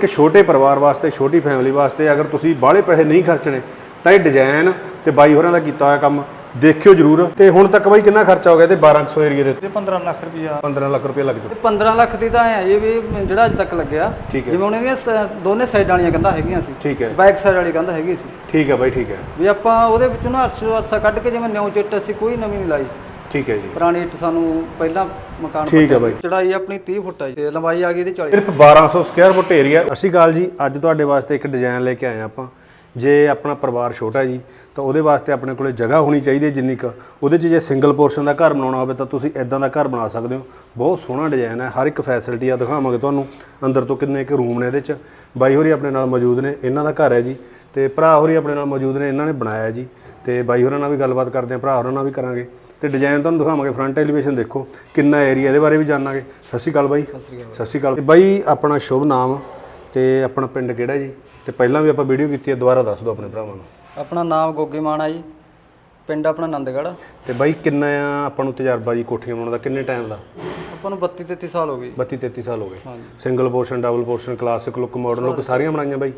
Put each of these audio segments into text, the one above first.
ਕਿ ਛੋਟੇ ਪਰਿਵਾਰ ਵਾਸਤੇ ਛੋਟੀ ਫੈਮਿਲੀ ਵਾਸਤੇ ਅਗਰ ਤੁਸੀਂ ਬਾਹਲੇ ਪੈਸੇ ਨਹੀਂ ਖਰਚਣੇ ਤਾਂ ਇਹ ਡਿਜ਼ਾਈਨ ਤੇ ਬਾਈ ਹੋਰਾਂ ਦਾ ਕੀਤਾ ਹੋਇਆ ਕੰਮ ਦੇਖਿਓ ਜਰੂਰ। ਤੇ ਹੁਣ ਤੱਕ ਬਾਈ ਕਿੰਨਾ ਖਰਚਾ ਹੋ ਗਿਆ ਤੇ 1200 ਏਰੀਆ ਦੇ ਉੱਤੇ? ਤੇ 15 ਲੱਖ ਰੁਪਇਆ 15 ਲੱਖ ਰੁਪਏ ਲੱਗ ਚੁੱਕੇ 15 ਲੱਖ ਦੀ ਤਾਂ ਐ ਇਹ ਵੀ ਜਿਹੜਾ ਅੱਜ ਤੱਕ ਲੱਗਿਆ। ਠੀਕ ਹੈ। ਜਿਵੇਂ ਉਹਨਾਂ ਦੀਆਂ ਸ- ਦੋਨੇ ਸਾਈਡਾਂ ਵਾਲੀਆਂ ਕੰਧਾਂ ਹੈਗੀਆਂ ਸੀ। ਠੀਕ ਹੈ। ਬੈਕ ਸਾਈਡ ਵਾਲੀ ਕੰਧ ਹੈਗੀ ਸੀ। ਠੀਕ ਹੈ ਬਾਈ ਠੀਕ ਹੈ। ਵੀ ਆਪਾਂ ਉਹਦੇ ਵਿੱਚੋਂ ਨਾ ਅਰਸਾ ਕੱਢ ਕੇ ਜਿਵੇਂ ਨਿਉ ਚਿੱਟ ਅਸੀਂ ਕੋਈ ਨਵੀਂ ਨਹੀਂ ਲਾਈ। ਠੀਕ ਹੈ ਜੀ। ਪੁਰਾਣੀ ਇੱਟ ਸਾਨੂੰ ਪਹਿਲਾਂ ਮਕਾਨ ਠੀਕ ਹੈ ਬਾਈ। ਚੜਾਈ ਆਪਣੀ 30 ਫੁੱਟ ਜੀ ਤੇ ਲੰਬਾਈ ਆ ਗਈ ਇਹਦੀ 40 ਸਿਰਫ 1200 ਸਕੁਅਰ ਫੁੱਟ ਏਰੀਆ ਅਸੀਂ ਗੱਲ ਜੀ। ਅੱਜ ਤੁਹਾਡੇ ਵਾਸਤੇ ਇੱਕ ਡਿਜ਼ਾਈਨ ਲੈ ਕੇ ਆਏ ਹਾਂ ਆਪਾਂ। ਜੇ ਆਪਣਾ ਪਰਿਵਾਰ ਛੋਟਾ ਜੀ ਤਾਂ ਉਹਦੇ ਵਾਸਤੇ ਆਪਣੇ ਕੋਲੇ ਜਗ੍ਹਾ ਹੋਣੀ ਚਾਹੀਦੀ ਹੈ ਜਿੰਨੀ ਕੁ। ਉਹਦੇ 'ਚ ਜੇ ਸਿੰਗਲ ਪੋਰਸ਼ਨ ਦਾ ਘਰ ਬਣਾਉਣਾ ਹੋਵੇ ਤਾਂ ਤੁਸੀਂ ਇਦਾਂ ਦਾ ਘਰ ਬਣਾ ਸਕਦੇ ਹੋ। ਬਹੁਤ ਸੋਹਣਾ ਡਿਜ਼ਾਈਨ ਹੈ। ਹਰ ਇੱਕ ਫੈਸਿਲਿਟੀ ਆ ਦਿਖਾਵਾਂਗੇ ਤੁਹਾਨੂੰ। ਅੰਦਰ ਤੋਂ ਕਿੰਨੇ ਕੁ ਰੂਮ ਨੇ ਇਹਦੇ 'ਚ। ਬਾਈ ਹੋਰੀ ਆਪਣੇ ਨਾਲ ਮੌਜੂਦ ਨੇ। ਇਹਨਾਂ ਦਾ ਘਰ ਹੈ ਜੀ। ਤੇ ਭਰਾ ਹੋਰੀ ਆਪਣੇ ਨਾਲ ਮੌਜੂਦ ਨੇ ਇਹਨਾਂ ਨੇ ਬਣਾਇਆ ਜੀ। ਤੇ ਬਾਈ ਹੋਰਾਂ ਨਾਲ ਵੀ ਗੱਲਬਾਤ ਕਰਦੇ ਹਾਂ ਭਰਾ ਹੋਰਾਂ ਨਾਲ ਵੀ ਕਰਾਂਗੇ। ਤੇ ਡਿਜ਼ਾਈਨ ਤੁਹਾਨੂੰ ਦਿਖਾਵਾਂਗੇ ਫਰੰਟ ਐਲੀਵੇਸ਼ਨ ਦੇਖੋ ਕਿੰਨਾ ਏਰੀਆ ਇਹਦੇ ਬਾਰੇ ਵੀ ਜਾਣਾਂਗੇ। ਸਤਿ ਸ਼੍ਰੀ ਅਕਾਲ ਬਾਈ। ਸਤਿ ਸ਼੍ਰੀ ਅਕਾਲ ਤੇ ਬਾਈ ਆਪਣਾ ਸ਼ੁਭ ਨਾਮ ਤੇ ਆਪਣਾ ਪਿੰਡ ਕਿਹੜਾ ਜੀ? ਤੇ ਪਹਿਲਾਂ ਵੀ ਆਪਾਂ ਵੀਡੀਓ ਕੀਤੀ ਹੈ ਦੁਬਾਰਾ ਦੱਸ ਦਿਓ ਆਪਣੇ ਭਰਾਵਾਂ ਨੂੰ। ਆਪਣਾ ਨਾਮ ਗੋਗੀ ਮਾਨ ਆ ਜੀ। ਪਿੰਡ ਆਪਣਾ ਆਨੰਦਗੜ੍ਹ ਤੇ ਬਾਈ ਕਿੰਨਾ ਆ ਆਪਾਂ ਨੂੰ ਤਜਰਬਾ ਜੀ ਕੋਠੀਆਂ ਬਣਾਉਣ ਦਾ ਕਿੰਨੇ ਟਾਈਮ ਦਾ? ਆਪਾਂ ਨੂੰ 32 33 ਸਾਲ ਹੋ ਗਏ 32 33 ਸਾਲ ਹੋ ਗਏ। ਹਾਂਜੀ। Single portion double portion classic look modern look ਸਾਰੀਆਂ ਬਣਾਈਆਂ ਬਾਈ।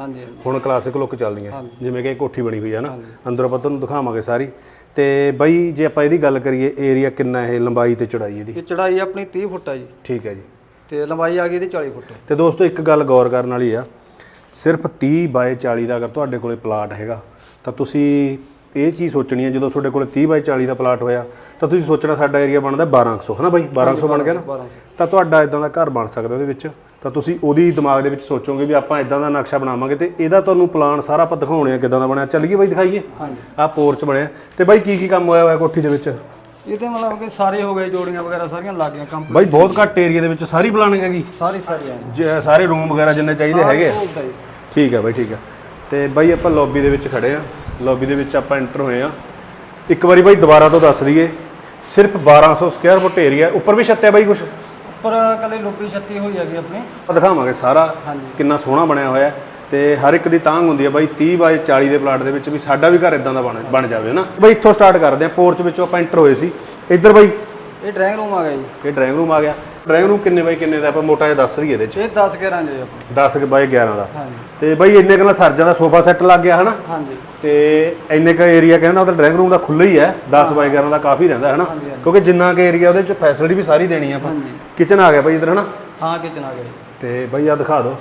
ਹੁਣ ਕਲਾਸਿਕ ਲੁੱਕ ਚੱਲਦੀਆਂ। ਜਿਵੇਂ ਕਿ ਇਹ ਕੋਠੀ ਬਣੀ ਹੋਈ ਹੈ ਨਾ। ਅੰਦਰ ਆਪਾਂ ਤੁਹਾਨੂੰ ਦਿਖਾਵਾਂਗੇ ਸਾਰੀ। ਤੇ ਬਾਈ ਜੇ ਆਪਾਂ ਇਹਦੀ ਗੱਲ ਕਰੀਏ ਏਰੀਆ ਕਿੰਨਾ ਇਹ ਲੰਬਾਈ ਤੇ ਚੌੜਾਈ ਇਹਦੀ? ਇਹ ਚੜਾਈ ਆਪਣੀ 30 ਫੁੱਟ ਆ ਜੀ। ਠੀਕ ਹੈ ਜੀ। ਤੇ ਲੰਬਾਈ ਆ ਗਈ ਇਹਦੀ 40 ਫੁੱਟ। ਤੇ ਦੋਸਤੋ ਇੱਕ ਗੱਲ ਗੌਰ ਕਰਨ ਵਾਲੀ ਆ। ਸਿਰਫ 30 ਬਾਏ 40 ਦਾ ਅਗਰ ਤੁਹਾਡੇ ਕੋਲੇ ਪਲਾਟ ਹੈਗਾ ਤਾਂ ਤੁਸੀਂ ਇਹ ਚੀਜ਼ ਸੋਚਣੀ ਹੈ ਜਦੋਂ ਤੁਹਾਡੇ ਕੋਲੇ 30 ਬਾਏ 40 ਦਾ ਪਲਾਟ ਹੋਇਆ ਤਾਂ ਤੁਸੀਂ ਸੋਚਣਾ ਸਾਡਾ ਏਰੀਆ ਬਣਦਾ 1200 ਹੈ ਨਾ ਬਾਈ? 1200 ਬਣ ਗਿਆ ਨਾ? ਤਾਂ ਤੁਹਾਡਾ ਇਦਾਂ ਦਾ ਘਰ ਬਣ ਸਕਦਾ ਉਹਦੇ ਵਿੱਚ। ਤਾਂ ਤੁਸੀਂ ਉਹਦੀ ਦਿਮਾਗ ਦੇ ਵਿੱਚ ਸੋਚੋਗੇ ਵੀ ਆਪਾਂ ਇਦਾਂ ਦਾ ਨਕਸ਼ਾ ਬਣਾਵਾਂਗੇ ਤੇ ਇਹਦਾ ਤੁਹਾਨੂੰ ਪਲਾਨ ਸਾਰਾ ਆਪਾਂ ਦਿਖਾਉਣੇ ਆ ਕਿਦਾਂ ਦਾ ਬਣਿਆ। ਚੱਲੀਏ ਬਾਈ ਦਿਖਾਈਏ। ਹਾਂਜੀ। ਆਹ ਪੋਰਚ ਬਣਿਆ। ਤੇ ਬਾਈ ਕੀ ਕੀ ਕੰਮ ਹੋਇਆ ਹੋਇਆ ਕੋਠੀ ਦੇ ਵਿੱਚ? ਇਹ ਤੇ ਮਤਲਬ ਕਿ ਸਾਰੇ ਹੋ ਗਏ ਜੋੜੀਆਂ ਵਗੈਰਾ ਸਾਰੀਆਂ ਲੱਗ ਗਈਆਂ ਕੰਪ ਬਾਈ ਬਹੁਤ ਘੱਟ ਏਰੀਆ ਦੇ ਵਿੱਚ ਸਾਰੀ ਪਲਾਨਿੰਗ ਹੈਗੀ? ਸਾਰੀ ਸਾਰੀ ਜੇ ਸਾਰੇ ਰੂਮ ਵਗੈਰਾ ਜਿੰਨੇ ਚਾਹੀਦੇ ਹੈਗੇ ਠੀਕ ਹੈ ਬਾਈ ਠੀਕ ਹੈ। ਤੇ ਬਾਈ ਆਪਾਂ ਲੌਬੀ ਦੇ ਵਿੱਚ ਖੜੇ ਆ। ਲੌਬੀ ਦੇ ਵਿੱਚ ਆਪਾਂ ਐਂਟਰ ਹੋਏ ਆ ਇੱਕ ਵਾਰੀ ਬਾਈ ਦੁਬਾਰਾ ਤੋਂ ਦੱਸ ਦਈਏ ਸਿਰਫ 1200 ਸਕੁਅਰ ਫੁੱਟ ਏਰੀਆ ਉੱਪਰ ਵੀ ਛੱਤਿਆ ਬਾਈ ਕੁਛ? ਉੱਪਰ ਕੱਲੇ ਲੋਕੀ ਛੱਤੀ ਹੋਈ ਹੈਗੀ ਆਪਣੀ। ਆਪਾਂ ਦਿਖਾਵਾਂਗੇ ਸਾਰਾ। ਕਿੰਨਾ ਸੋਹਣਾ ਬਣਿਆ ਹੋਇਆ ਤੇ ਹਰ ਇੱਕ ਦੀ ਤਾਂਗ ਹੁੰਦੀ ਹੈ ਬਾਈ 30 ਬਾਈ 40 ਦੇ ਪਲਾਟ ਦੇ ਵਿੱਚ ਵੀ ਸਾਡਾ ਵੀ ਘਰ ਇਦਾਂ ਦਾ ਬਣ ਬਣ ਜਾਵੇ ਨਾ? ਬਾਈ ਇੱਥੋਂ ਸਟਾਰਟ ਕਰਦੇ ਆ ਪੋਰਚ ਵਿੱਚੋਂ ਆਪਾਂ ਐਂਟਰ ਹੋਏ ਸੀ। ਇੱਧਰ ਬਾਈ ਇਹ ਡਰਾਇੰਗ ਰੂਮ ਆ ਗਿਆ ਜੀ। ਇਹ ਡਰਾਇੰਗ ਰੂਮ ਆ ਗਿਆ। ਡਰਾਇੰਗ ਰੂਮ ਕਿੰਨੇ ਬਾਈ ਕਿੰਨੇ ਦਾ ਆਪਾਂ ਮੋਟਾ ਜਿਹਾ ਦੱਸ ਰਹੀਏ ਇਹਦੇ ਚ? ਇਹ 10 11 ਜੀ ਆਪਣੀ 10 ਕੁ ਬਾਈ 11 ਦਾ। ਹਾਂਜੀ। ਤੇ ਬਾਈ ਇੰਨੇ ਕੁ ਨਾਲ ਸਰ ਜਾਂਦਾ ਸੋਫਾ ਸੈੱਟ ਲੱਗ ਗਿਆ ਹਨਾ? ਹਾਂਜੀ। ਤੇ ਇੰਨੇ ਕ ਏਰੀਆ ਕਹਿੰਦਾ ਉਹਦਾ ਡਰਾਇੰਗ ਰੂਮ ਦਾ ਖੁੱਲ੍ਹਾ ਹੀ ਹੈ 10 ਬਾਈ 11 ਦਾ ਕਾਫੀ ਰਹਿੰਦਾ ਹੈ ਨਾ ਹਾਂਜੀ, ਹਾਂਜੀ। ਕਿਉਂਕਿ ਜਿੰਨਾ ਕ ਏਰੀਆ ਉਹਦੇ ਚ ਫੈਸਿਲਿਟੀ ਵੀ ਸਾਰੀ ਦੇਣੀ ਆ ਆਪਾਂ। ਹਾਂਜੀ। ਕਿਚਨ ਆ ਗਿਆ ਬਾਈ ਇਧਰ ਹਨਾ? ਹਾਂ ਕਿਚਨ ਆ ਗਿਆ। ਜੀ ਤੇ ਬਾਈ ਆ ਦਿਖਾ ਦਿਓ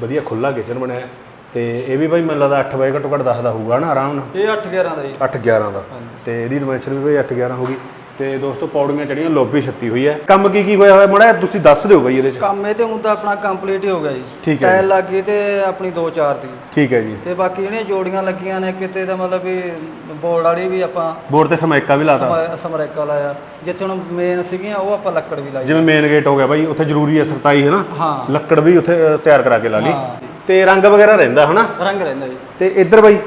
ਵਧੀਆ ਖੁੱਲ੍ਹਾ ਕਿਚਨ ਬਣਿਆ। ਹੈ। ਤੇ ਇਹ ਵੀ ਬਾਈ ਮੈਨੂੰ ਲੱਗਦਾ 8 ਬਾਈ ਘੱਟੋ ਘੱਟ 10 ਦਾ ਹੋਊਗਾ ਨਾ ਆਰਾਮ ਨਾਲ? ਇਹ 8 11 ਦਾ ਜੀ। 8 11 ਦਾ। ਤੇ ਇਹਦੀ ਡਿਮੈਂਸ਼ਨ ਵੀ ਬਾਈ 8 11 ਹੋਗੀ ਤੇ ਦੋਸਤੋ ਪੌੜੀਆਂ ਚੜੀਆਂ ਲੌਬੀ ਛੱਤੀ ਹੋਈ ਹੈ। ਕੰਮ ਕੀ ਕੀ ਹੋਇਆ ਹੋਇਆ? ਮੜਾ ਤੁਸੀਂ ਦੱਸ ਦਿਓ ਬਾਈ ਇਹਦੇ ਚ। ਕੰਮ ਇਹ ਤੇ ਹੁਣ ਤਾਂ ਆਪਣਾ ਕੰਪਲੀਟ ਹੀ ਹੋ ਗਿਆ ਜੀ। ਠੀਕ ਹੈ ਟਾਇਲ ਲੱਗ ਗਈ ਤੇ ਆਪਣੀ 2-4 ਦੀ। ਠੀਕ ਹੈ ਜੀ। ਤੇ ਬਾਕੀ ਜਿਹੜੀਆਂ ਜੋੜੀਆਂ ਲੱਗੀਆਂ ਨੇ ਕਿਤੇ ਤਾਂ ਮਤਲਬ ਵੀ ਬੋਰਡ ਵਾਲੀ ਵੀ ਆਪਾਂ ਬੋਰਡ ਤੇ ਸਮੈਕਾ ਵੀ ਲਾਤਾ। ਸਮ- ਸਮਰੈਕਾ ਲਾਇਆ। ਜਿੱਥੇ ਹੁਣ ਮੇਨ ਸੀਗੀਆਂ ਉਹ ਆਪਾਂ ਲੱਕੜ ਵੀ ਲਾਈ। ਜਿਵੇਂ ਮੇਨ ਗੇਟ ਹੋ ਗਿਆ ਬਾਈ ਉੱਥੇ ਜ਼ਰੂਰੀ ਹੈ ਸਖਤਾਈ ਹੈ ਨਾ? ਹਾਂ। ਲੱਕੜ ਵੀ ਉੱਥੇ ਅ, ਤਿਆਰ ਕਰਾ ਕੇ ਲਾ ਲਈ। ਹਾਂ। ਤੇ ਰੰਗ ਵਗੈਰਾ ਰਹਿੰਦਾ ਹਨਾ ਰੰਗ ਰਹਿੰਦਾ ਜੀ। ਤੇ ਇੱਧਰ ਬਾਈ।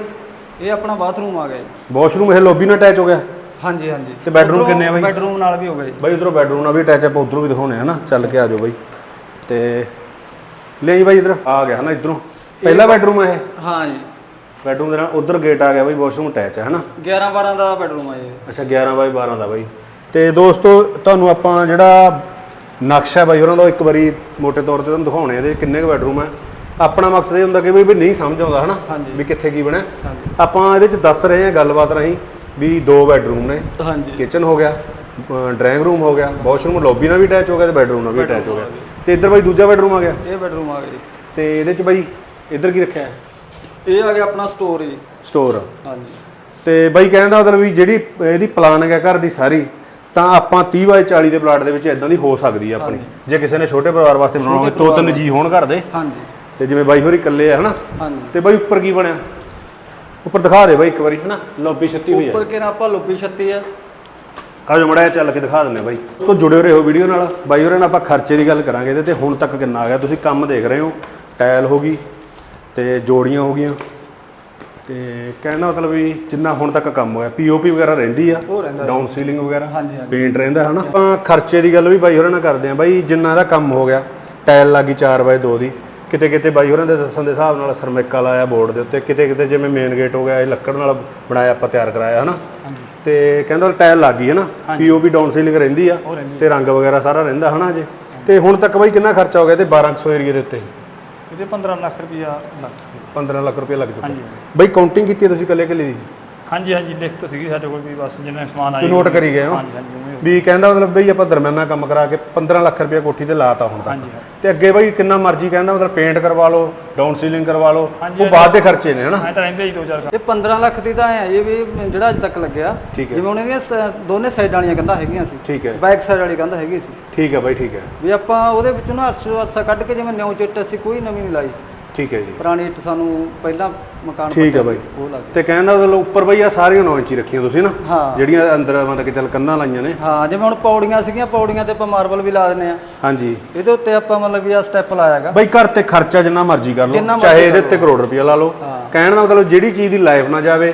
ਇਹ ਆਪਣਾ ਬਾਥਰੂਮ ਆ ਗਿਆ ਜੀ। ਵਾਸ਼ਰੂਮ ਇਹ ਲੌਬੀ ਨਾਲ ਅਟੈਚ ਹੋ ਗਿਆ। ਹਾਂਜੀ ਹਾਂਜੀ। ਤੇ bedroom ਕਿੰਨੇ ਆ ਬਾਈ? ਬੈਡਰੂਮ ਨਾਲ ਵੀ ਹੋ ਗਿਆ ਜੀ। ਬਾਈ ਉਧਰੋਂ ਬੈਡਰੂਮ ਨਾਲ ਵੀ ਅਟੈਚ ਆਪਾਂ ਉਧਰੋਂ ਵੀ ਦਿਖਾਉਣੇ ਹਨਾ ਚੱਲ ਕੇ ਆ ਜਾਓ ਬਾਈ। ਤੇ ਲੈ ਜੀ ਬਾਈ ਇਧਰ ਆ ਗਿਆ ਹਨਾ ਇਧਰੋਂ। ਪਹਿਲਾ ਬੈਡਰੂਮ ਹੈ ਇਹ? ਹਾਂ ਜੀ। ਬੈਡਰੂਮ ਦੇ ਨਾਲ ਉਧਰ ਗੇਟ ਆ ਗਿਆ ਬਾਈ ਵਾਸ਼ਰੂਮ ਅਟੈਚ ਹੈ ਹਨਾ? 11 12 ਦਾ ਬੈਡਰੂਮ ਆ ਜੀ। ਅੱਛਾ 11 ਬਾਈ 12 ਦਾ ਬਾਈ। ਤੇ ਦੋਸਤੋ ਤੁਹਾਨੂੰ ਆਪਾਂ ਜਿਹੜਾ ਨਕਸ਼ਾ ਬਾਈ ਉਹਨਾਂ ਦਾ ਇੱਕ ਵਾਰੀ ਮੋٹے ਤੌਰ ਤੇ ਤੁਹਾਨੂੰ ਦਿਖਾਉਣੇ ਆ ਇਹਦੇ ਕਿੰਨੇ ਕੁ ਬੈਡਰੂਮ ਹੈ ਆਪਣਾ ਮਕਸਦ ਇਹ ਹੁੰਦਾ ਕਿ ਵੀ ਵੀ ਨਹੀਂ ਸਮਝ ਆਉਂਦਾ ਹਨਾ? ਹਾਂਜੀ। ਵੀ ਕਿੱਥੇ ਕੀ ਬਣਿਆ। ਹਾਂਜੀ। ਆਪਾਂ ਇਹਦੇ ਚ ਦੱਸ ਰਹੇ ਹਾਂ ਗੱਲਬਾਤ ਰਾਹੀਂ। ਵੀ ਦੋ ਬੈਡਰੂਮ ਨੇ ਹਾਂਜੀ। ਕਿਚਨ ਹੋ ਗਿਆ ਡਰਾਇੰਗ ਰੂਮ ਹੋ ਗਿਆ ਵਾਸ਼ਰੂਮ ਲੌਬੀ ਨਾਲ ਵੀ ਅਟੈਚ ਹੋ ਗਿਆ ਤੇ ਬੈਡਰੂਮ ਨਾਲ ਵੀ ਅਟੈਚ ਹੋ ਗਿਆ। ਤੇ ਇੱਧਰ ਬਾਈ ਦੂਜਾ ਬੈਡਰੂਮ ਆ ਗਿਆ। ਇਹ ਬੈਡਰੂਮ ਆ ਗਿਆ ਜੀ। ਤੇ ਇਹਦੇ ਚ ਬਾਈ ਇੱਧਰ ਕੀ ਰੱਖਿਆ? ਹੈ ਇਹ ਆ ਗਿਆ ਆਪਣਾ ਸਟੋਰ ਜੀ। ਸਟੋਰ ਹਾਂਜੀ। ਤੇ ਬਾਈ ਕਹਿੰਦਾ ਮਤਲਬ ਵੀ ਜਿਹੜੀ ਇਹਦੀ ਪਲਾਨਿੰਗ ਹੈ ਘਰ ਦੀ ਸਾਰੀ ਤਾਂ ਆਪਾਂ 30 ਬਾਈ 40 ਦੇ ਪਲਾਟ ਦੇ ਵਿੱਚ ਇਦਾਂ ਦੀ ਹੋ ਸਕਦੀ ਹੈ ਆਪਣੀ। ਜੇ ਕਿਸੇ ਨੇ ਛੋਟੇ ਪਰਿਵਾਰ ਵਾਸਤੇ ਬਣਾਉਣਾ ਹੋਵੇ ਦੋ ਤਿੰਨ ਜੀ ਹੋਣ ਘਰ ਦੇ। ਹਾਂਜੀ। ਤੇ ਜਿਵੇਂ ਬਾਈ ਹੋਰੀ ਇਕੱਲੇ ਆ ਹਨਾ? ਹਾਂਜੀ। ਤੇ ਬਾਈ ਉੱਪਰ ਕੀ ਬਣਿਆ? ਉੱਪਰ ਦਿਖਾ ਦੇ ਬਾਈ ਇੱਕ ਵਾਰੀ ਹਨਾ? ਲੌਬੀ ਛੱਤੀ ਹੋਈ ਹੈ ਉੱਪਰ ਕਿਹਨਾਂ ਆਪਾਂ ਲੁੱਬੀ ਛੱਤੀ ਆ? ਆਜੋ ਮੜਾ ਚੱਲ ਕੇ ਦਿਖਾ ਆ ਬਾਈ। ਉਸ ਤੋਂ ਜੁੜੇ ਰਹੋ ਵੀਡੀਓ ਨਾਲ। ਬਾਈ ਹੋਰਾਂ ਨਾਲ ਆਪਾਂ ਖਰਚੇ ਦੀ ਗੱਲ ਕਰਾਂਗੇ ਇਹਦੇ ਤੇ। ਹੁਣ ਤੱਕ ਕਿੰਨਾ ਆ ਗਿਆ? ਤੁਸੀਂ ਕੰਮ ਦੇਖ ਰਹੇ ਹੋ। ਟਾਇਲ ਹੋ ਗਈ ਤੇ ਜੋੜੀਆਂ ਹੋ ਗਈਆਂ। ਤੇ ਕਹਿਣਾ ਮਤਲਬ ਵੀ ਜਿੰਨਾ ਹੁਣ ਤੱਕ ਕੰਮ ਹੋਇਆ ਪੀਓਪੀ ਵਗੈਰਾ ਰਹਿੰਦੀ ਆ? ਡਾਊਨ ਸੀਲਿੰਗ ਵਗੈਰਾ? ਹਾਂਜੀ ਹਾਂਜੀ। ਪੇਂਟ ਰਹਿੰਦਾ ਹਨਾ? ਆਪਾਂ ਖਰਚੇ ਦੀ ਗੱਲ ਵੀ ਬਾਈ ਹੋਰਾਂ ਨਾਲ ਕਰਦੇ ਆ। ਬਾਈ ਜਿੰਨਾ ਦਾ ਕੰਮ ਹੋ ਗਿਆ ਟਾਇਲ ਲੱਗੀ 4x2 ਦੀ। ਕਿਤੇ ਕਿਤੇ ਬਾਈ ਹੋਰਾਂ ਦੇ ਦੱਸਣ ਦੇ ਹਿਸਾਬ ਨਾਲ ਸਰਮਿਕਾ ਲਾਇਆ ਬੋਰਡ ਦੇ ਉੱਤੇ ਕਿਤੇ ਕਿਤੇ ਜਿਵੇਂ ਮੇਨ ਗੇਟ ਹੋ ਗਿਆ ਇਹ ਲੱਕੜ ਨਾਲ ਬਣਾਇਆ ਆਪਾਂ ਤਿਆਰ ਕਰਾਇਆ ਹਨਾ? ਤੇ ਕਹਿੰਦਾ ਟਾਇਲ ਲੱਗ ਗਈ ਹਨਾ? ਪੀਓਪੀ ਡਾਊਨ ਸੀਲਿੰਗ ਰਹਿੰਦੀ ਆ ਤੇ ਰੰਗ ਵਗੈਰਾ ਸਾਰਾ ਰਹਿੰਦਾ ਹਨਾ ਅਜੇ ਤੇ ਹੁਣ ਤੱਕ ਬਾਈ ਕਿੰਨਾ ਖਰਚਾ ਹੋ ਗਿਆ ਤੇ 1200 ਏਰੀਆ ਦੇ ਉੱਤੇ। ਇਹਦੇ 15 ਲੱਖ ਰੁਪਇਆ ਲੱਗ ਚੁੱਕਿਆ 15 ਲੱਖ ਰੁਪਏ ਲੱਗ ਚੁੱਕਾ। ਬਈ ਕਾਊਂਟਿੰਗ ਕੀਤੀ ਤੁਸੀਂ ਇਕੱਲੇ ਇਕੱਲੇ ਦੀ? ਹਾਂਜੀ ਹਾਂਜੀ ਲਿਖਤ ਸੀਗੀ ਸਾਡੇ ਕੋਲ ਵੀ ਬਸ ਜਿੰਨੇ ਸਮਾਨ ਤੇ note ਕਰੀ ਗਏ ਹੋ? ਹਾਂਜੀ ਹਾਂਜੀ। ਵੀ ਕਹਿੰਦਾ ਮਤਲਬ ਬਈ ਆਪਾਂ ਦਰਮਿਆਨਾ ਕੰਮ ਕਰਾ ਕੇ 15 ਲੱਖ ਰੁਪਏ ਕੋਠੀ ਤੇ ਲਾਤਾ ਹੁਣ ਤੱਕ। ਤੇ ਅੱਗੇ ਬਈ ਕਿੰਨਾ ਮਰਜ਼ੀ ਕਹਿੰਦਾ ਮਤਲਬ ਪੇਂਟ ਕਰਵਾ ਲਓ ਡਾਊਨ ਸੀਲਿੰਗ ਕਰਵਾ ਲਓ ਉਹ ਬਾਅਦ ਦੇ ਖਰਚੇ ਨੇ ਹਨਾ? ਐਂ ਤਾਂ ਰਹਿੰਦੇ ਹੀ ਦੋ ਚਾਰ ਇਹ 15 ਲੱਖ ਦੀ ਤਾਂ ਹੈ ਜੀ ਵੀ ਜਿਹੜਾ ਅੱਜ ਤੱਕ ਲੱਗਿਆ। ਜਿਵੇਂ ਉਹਨਾਂ ਦੀਆਂ ਦੋਨੇ ਸਾਈਡਾਂ ਵਾਲੀਆਂ ਕੰਧਾਂ ਹੈਗੀਆਂ ਸੀ। ਠੀਕ ਹੈ। ਬੈਕ ਸਾਈਡ ਵਾਲੀ ਕੰਧ ਹੈਗੀ ਸੀ। ਠੀਕ ਹੈ ਬਾਈ ਠੀਕ ਹੈ। ਵੀ ਆਪਾਂ ਉਹਦੇ ਵਿੱਚੋਂ ਨਾ ਅਰਸਾ ਕੱਢ ਕੇ ਜਿਵੇਂ ਨਿਉ ਚਿੱਟ ਅਸੀਂ ਕੋਈ ਨਵੀਂ ਨਹੀਂ ਲਾਈ। ਠੀਕ ਹੈ ਜੀ। ਪੁਰਾਣੀ ਇੱਟ ਸਾਨੂੰ ਪਹਿਲਾਂ ਮਕਾਨ ਠੀਕ ਹੈ ਬਾਈ। ਉਹ ਲੱਗ ਤੇ ਕਹਿੰਦਾ ਮਤਲਬ ਉੱਪਰ ਬਈ ਆ ਸਾਰੀਆਂ 9 ਇੰਚੀ ਰੱਖੀਆਂ ਤੁਸੀਂ ਨਾ ਹਾਂ। ਜਿਹੜੀਆਂ ਅੰਦਰ ਮਤਲਬ ਕਿ ਚੱਲ ਕੰਨਾਂ ਲਾਈਆਂ ਨੇ। ਹਾਂ ਜਿਵੇਂ ਹੁਣ ਪੌੜੀਆਂ ਸੀਗੀਆਂ ਪੌੜੀਆਂ ਤੇ ਆਪਾਂ ਮਾਰਬਲ ਵੀ ਲਾ ਦਿੰਨੇ ਆ ਹਾਂਜੀ। ਇਹਦੇ ਉੱਤੇ ਆਪਾਂ ਮਤਲਬ ਵੀ ਆ ਸਟੈਪ ਲਾਇਆਗਾ। ਬਈ ਘਰ ਤੇ ਖਰਚਾ ਜਿੰਨਾ ਮਰਜ਼ੀ ਕਰ ਲਓ ਚਾਹੇ ਇਹਦੇ ਉੱਤੇ ਕਰੋੜ ਰੁਪਇਆ ਲਾ ਲਓ। ਕਹਿਣ ਦਾ ਮਤਲਬ ਜਿਹੜੀ ਚੀਜ਼ ਦੀ ਲਾਈਫ ਨਾ ਜਾਵੇ।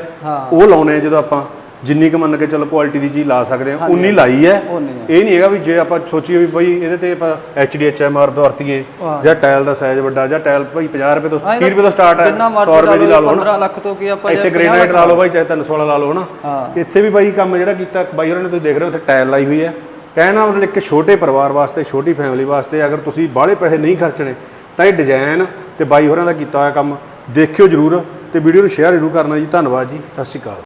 ਉਹ ਲਾਉਨੇ ਜਦੋਂ ਆਪਾਂ। ਜਿੰਨੀ ਕੁ ਮੰਨ ਕੇ ਚੱਲ ਕੁਆਲਿਟੀ ਦੀ ਚੀਜ਼ ਲਾ ਸਕਦੇ ਆ ਉਨੀ ਲਾਈ ਹੈ। ਉਨੀ ਹੈ। ਇਹ ਨਹੀਂ ਹੈਗਾ ਵੀ ਜੇ ਆਪਾਂ ਸੋਚੀਏ ਵੀ ਬਈ ਇਹਦੇ ਤੇ ਆਪਾਂ HDHMR ਵਰਤੀਏ ਹਾਂ। ਜਾਂ ਟਾਇਲ ਦਾ ਸਾਈਜ਼ ਵੱਡਾ ਜਾਂ ਟਾਇਲ ਭਾਈ 50 ਰੁਪਏ ਤੋਂ ਹਾਂ, 30 ਰੁਪਏ ਤੋਂ ਸਟਾਰਟ ਹੈ ਜਿੰਨਾ 100 ਰੁਪਏ ਦੀ ਲਾ ਲਓ 15 ਨਾ ਲੱਖ ਤੋਂ ਕੀ ਆਪਾਂ ਇੱਥੇ ਜੇ 50 ਗ੍ਰੇਨਾਈਟ ਲਾ ਲਓ ਬਾਈ ਚਾਹੇ 300 ਵਾਲਾ ਲਾ ਲਓ ਹਨਾ? ਹਾਂ। ਇੱਥੇ ਵੀ ਬਾਈ ਕੰਮ ਜਿਹੜਾ ਕੀਤਾ ਬਾਈ ਹੋਰਾਂ ਨੇ ਤੁਸੀਂ ਦੇਖ ਰਹੇ ਹੋ ਉੱਥੇ ਟਾਇਲ ਲਾਈ ਹੋਈ ਹੈ। ਕਹਿਣਾ ਮਤਲਬ ਇੱਕ ਛੋਟੇ ਪਰਿਵਾਰ ਵਾਸਤੇ ਛੋਟੀ ਫੈਮਿਲੀ ਵਾਸਤੇ ਅਗਰ ਤੁਸੀਂ ਬਾਹਲੇ ਪੈਸੇ ਨਹੀਂ ਖਰਚਣੇ ਤਾਂ ਇਹ ਡਿਜ਼ਾਈਨ ਤੇ ਬਾਈ ਹੋਰਾਂ ਦਾ ਕੀਤਾ ਹੋਇਆ ਕੰਮ ਦੇਖਿਓ ਜਰੂਰ ਤੇ ਵੀਡੀਓ ਨੂੰ ਸ਼ੇਅਰ ਜ਼ਰੂਰ ਕਰਨਾ ਜੀ। ਧੰਨਵਾਦ ਜੀ। ਸਤਿ ਸ਼੍ਰੀ ਅਕਾਲ।